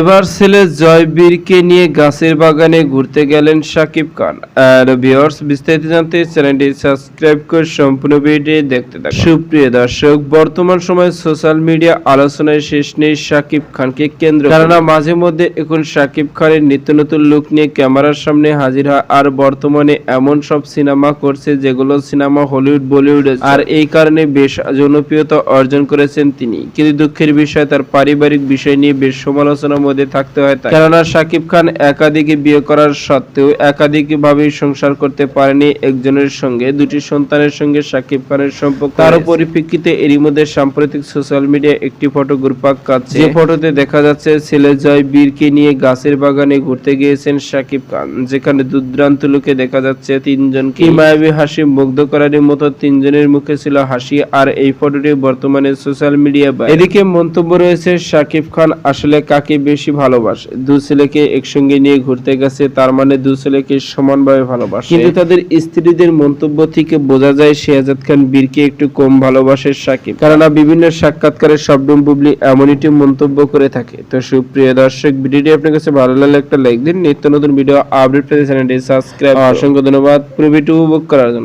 এবার ছেলে জয়বীরকে নিয়ে গাছের বাগানে ঘুরতে গেলেন শাকিব খান। আর ভিউয়ার্স বিস্তারিত জানতে চ্যানেলটি সাবস্ক্রাইব করে সম্পূর্ণ ভিডিও দেখতে থাকুন। সুপ্রিয় দর্শক, বর্তমান সময়ে সোশ্যাল মিডিয়া আলোচনায় শেষ নেই শাকিব খানকে কেন্দ্র কেননা মাঝে মধ্যে এখন শাকিব খানের নিত্য নতুন লুক নিয়ে ক্যামেরার সামনে হাজির হয়। আর বর্তমানে এমন সব সিনেমা করছে যেগুলো সিনেমা হলিউড বলিউড আর এই কারণে বেশ জনপ্রিয়তা অর্জন করেছেন তিনি। কিন্তু দুঃখের বিষয়, তার পারিবারিক বিষয় নিয়ে বেশ সমালোচনার মধ্যে থাকতে হয় তাকে। কেননা শাকিব খান একাধিক বিয়ে করার সত্ত্বেও একাধিক ভাবে সংসার করতে পারেনি একজনের সঙ্গে। দুটি সন্তানের সঙ্গে শাকিব খানের সম্পর্ক তার পরিপ্রেক্ষিতে এরই মধ্যে সাম্প্রতিক সোশ্যাল মিডিয়া একটি ফটো গ্রুপাক কাছে যে ফটোতে দেখা যাচ্ছে ছেলে জয় বীরকে নিয়ে গাছের বাগানে ঘুরতে গিয়েছেন শাকিব খান যেখানে দুর্দান্ত লোকে দেখা যাচ্ছে তিনজনকে। মায়াবী হাসি মুগ্ধ করার মতো তিনজনের মুখে ছিল হাসি আর এই ফটোটি বর্তমানে সোশ্যাল মিডিয়া বা এদিকে মন্তব্য রয়েছে শাকিব খান আসলে কাকে বেশি ভালোবাসে। দু ছেলেকে একসঙ্গে নিয়ে ঘুরতে গেছে তার মানে দু ছেলেকে সমানভাবে ভালোবাসে। কিন্তু তাদের স্ত্রীদের মন্তব্য থেকে বোঝা যায় শেহজাদ খান বীরকে একটু কম ভালোবাসে শাকিব কেননা বিভিন্ন সাক্ষাৎকারে শবনম বুবলি এমনইটি মন্তব্য করে থাকে। তো সুপ্রিয় দর্শক ভিডিওটি আপনার কাছে ভালো লাগলে একটা লাইক দিন। নিত্য নতুন ভিডিও আপডেট পেতে চ্যানেলটি সাবস্ক্রাইব অসংখ্য ধন্যবাদ। পুরো ভিডিও উপভোগ করার জন্য।